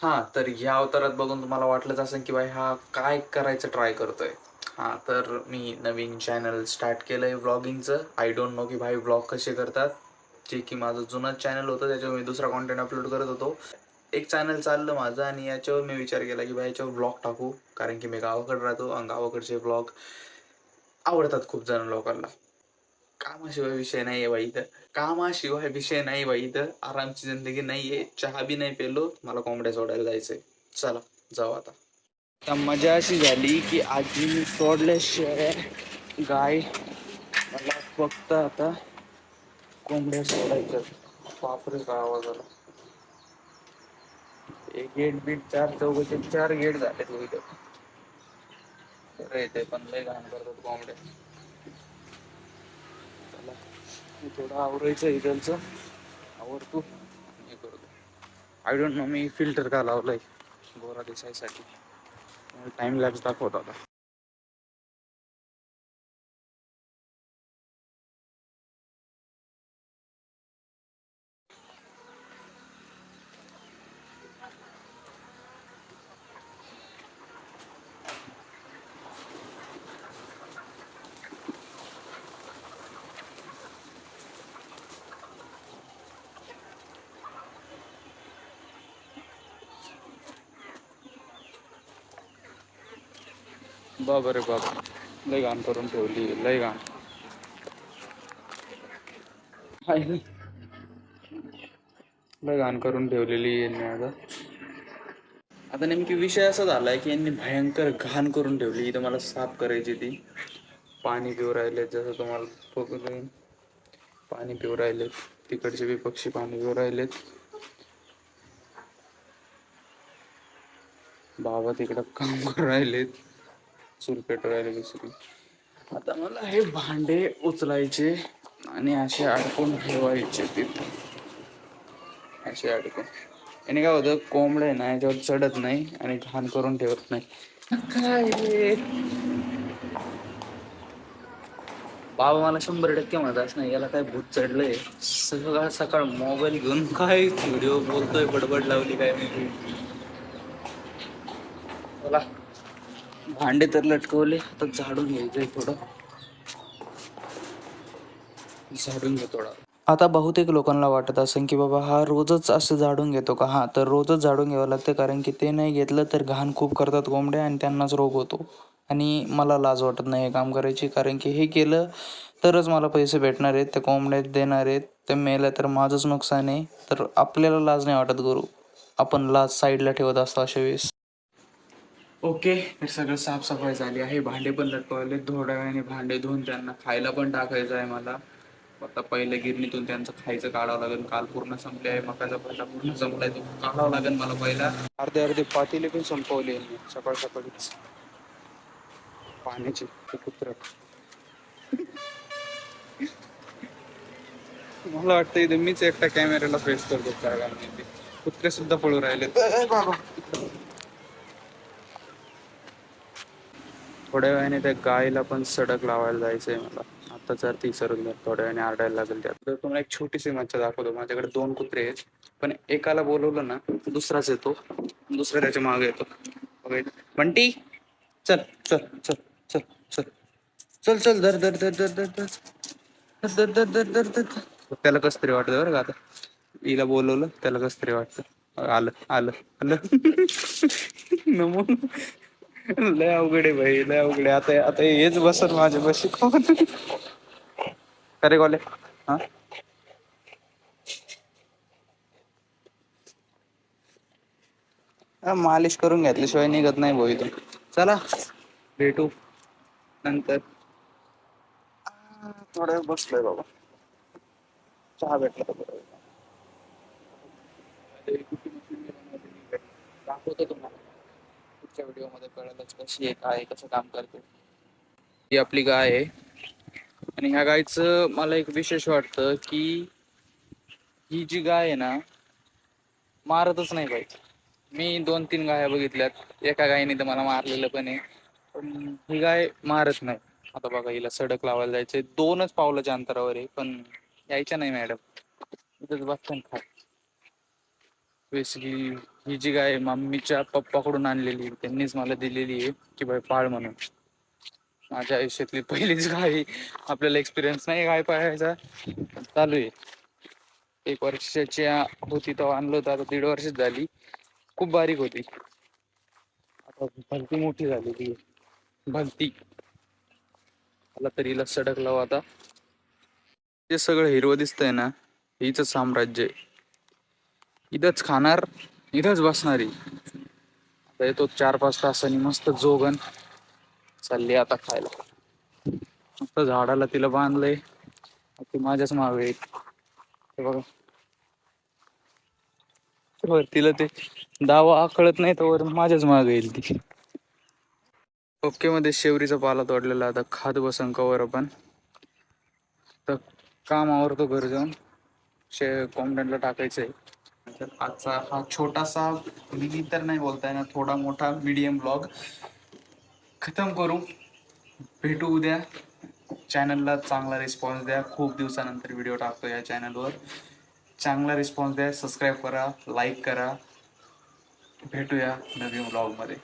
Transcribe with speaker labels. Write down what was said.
Speaker 1: हा तर ह्या अवतारात बघून तुम्हाला वाटलंच असेल की बाई हा काय करायचं ट्राय करतोय. हा तर मी नवीन चॅनल स्टार्ट केलंय व्लॉगिंगचं आय डोंट नो की भाई व्लॉग कसे करतात. जे की माझं जुनं चॅनल होतं त्याच्यावर मी दुसरा कॉन्टेंट अपलोड करत होतो. एक चॅनल चाललं माझं आणि याच्यावर मी विचार केला की भाई याच्यावर ब्लॉग टाकू. कारण की मी गावाकडे राहतो आणि गावाकडचे ब्लॉग आवडतात खूप जण लोकांना. कामाशिवाय विषय नाही आहे बाई इथं. कामाशिवाय विषय नाही बाई इथं. आरामची जिंदगी नाहीये. चहा बी नाही पेलो मला कोंबड्या सोडायला जायचंय. चला जाऊ आता. आता मजा अशी झाली की आजी मी सोडल्याशिवाय गाय मला फक्त आता कोंबड्या सोडायच्या बापरे का आवाज आला. एक गेट बीट चार चौघचे चार गेट झाले तू इथं. ते पण लय घाण करतात कोंबड्या. झाला थोडं आवरायचं आहे त्यांचं आवरतो. हे करतो आय डोंट नो मी फिल्टर का लावलं आहे गोरा दिसायसाठी टाईम लॅब्स दाखवत आता बाबा रे बाप. लय घाण करून ठेवली लय घाण. लय घाण करून ठेवलेली यांनी आता. आता नेमकी विषय असा झालाय की यांनी भयंकर घाण करून ठेवली इथं मला साफ करायची ती. पाणी पिऊ राहिले जसं तुम्हाला बघू पाणी पिऊ राहिलेत तिकडचे बी पक्षी पाणी पिऊ राहिलेत. बाबा तिकडं काम करू राहिलेत. चूल पेटू राहिले दुसरी. आता मला हे भांडे उचलायचे आणि असे अडकून ठेवायचे तिथे असे अडकून. याने काय होतं कोंबड्या आहे ना याच्यावर चढत नाही आणि घाण करून ठेवत नाही. काय? बाबा मला शंभर टक्के म्हणत नाही याला काय भूत चढलंय. सकाळ सकाळ मोबाईल घेऊन काय व्हिडिओ बोलतोय बडबड लावली काय मी चला भांडे तर लटकवले आता झाडून घ्यायचंय थोडं. झाडून घे थोडा. आता बहुतेक लोकांना वाटत असेल की बाबा हा रोजच असं झाडून घेतो का? हा तर रोजच झाडून घ्यावं लागतं कारण की ते नाही घेतलं तर घाण खूप करतात कोंबड्या आणि त्यांनाच रोग होतो. आणि मला लाज वाटत नाही हे काम करायची कारण की हे केलं तरच मला पैसे भेटणार आहेत त्या कोंबड्यात देणार आहेत ते मेलं तर माझंच नुकसान आहे तर आपल्याला लाज नाही वाटत गुरु. आपण लाज साईडला ठेवत असतो अशा वेळेस. ओके हे सगळं साफसफाई झाली आहे. भांडे पण लटकवले थोड्या वेळाने भांडे धुवून त्यांना खायला पण टाकायचं आहे मला. आता पहिले गिरणीतून त्यांचं खायचं काढावं लागेल. काल पूर्ण संपले आहे मकाचा पहिला पूर्ण संपलाय तो. काढावं लागेल मला पहिला. अर्धे अर्धे पातेले पण संपवले सकाळ सकाळीच. पाण्याचे कुत्र. मला वाटतं इथे मीच एकटा कॅमेऱ्याला फेस करतो ते कुत्रे सुद्धा पळू राहिले थोड्या वेळाने त्या गायला पण सडक लावायला जायचंय मला. आता जर ती सरून तर थोड्या वेळाने आरडायला लागेल त्यात. तर तुम्हाला एक छोटीशी मच्छा दाखवतो. माझ्याकडे दोन कुत्रे आहेत. पण एकाला बोलवलं ना दुसराच येतो. दुसरा त्याच्यामागे येतो. बघा बंटी चल चल चल चल चल. चल चल धर धर धर धर धर. धर धर धर धर धर धर. त्याला कस तरी वाटतं बरं का आता. हिला बोलवलं त्याला कस तरी वाटतं. आलं आलं आलं. नमो लय अवघड आहे भाई लय अवघड आहे. आता आता हेच बसल माझ्या बशी कोण अरे गोले हा? मालिश करून घेतल्याशिवाय निघत नाही भाऊ इथून. चला. भेटू. नंतर. थोडा वेळ बसलोय बाबा. चहा भेटला तर. दाखवतो तुम्हाला. पुढच्या व्हिडिओमध्ये कळलंच कशी आहे काय कसं काम करते. ही आपली गाय आहे. आणि ह्या गायचं मला एक विशेष वाटतं की ही जी गाय आहे ना मारतच नाही पाहिजे मी दोन तीन गाया बघितल्यात. एका गायीने तर मला मारलेलं पण आहे. पण ही गाय मारत नाही. आता बघा हिला सडक लावायला जायचंय. दोनच पावलाच्या अंतरावर आहे पण यायच्या नाही मॅडम. इथंच बसतात खात बेसिकली ही जी गाय मम्मीच्या पप्पाकडून आणलेली त्यांनीच मला दिलेली आहे की बाई पाळ म्हणून. माझ्या आयुष्यातली पहिलीच गाय आपल्याला एक्सपिरियन्स नाही गाय पाळायचा. चालू आहे. एक वर्षाची होती तेव्हा आणलं होतं आता दीड वर्षच झाली. खूप बारीक होती. आता भलती मोठी झालेली आहे भलती. मला तरी हिला सडकलं आता. जे सगळं हिरवं दिसतंय ना हिचं साम्राज्य आहे. इथंच खाणार. इथंच बसणारी आता येतो चार पाच तासांनी मस्त जोगन. चालली आता खायला. मस्त झाडाला तिला बांधलंय. ती माझ्याच मागे येईल हे बघा. वर तिला ते दावा आकळत नाही तर वर माझ्याच मागे येईल ती. ओके मध्ये शेवरीचा पाला तोडलेला आता खात बसन कवर आपण. तर काम आवरतो घर जाऊन शे कोंबड्यांना टाकायचंय. आजचा हा छोटासा मिनी तर नाही बोलता येणार थोडा मोठा मीडियम ब्लॉग खतम करू. भेटू उद्या. चॅनलला चांगला रिस्पॉन्स द्या. खूप दिवसानंतर व्हिडिओ टाकतो या चॅनलवर चांगला रिस्पॉन्स द्या. सबस्क्राईब करा. लाईक करा. भेटूया नवीन ब्लॉगमध्ये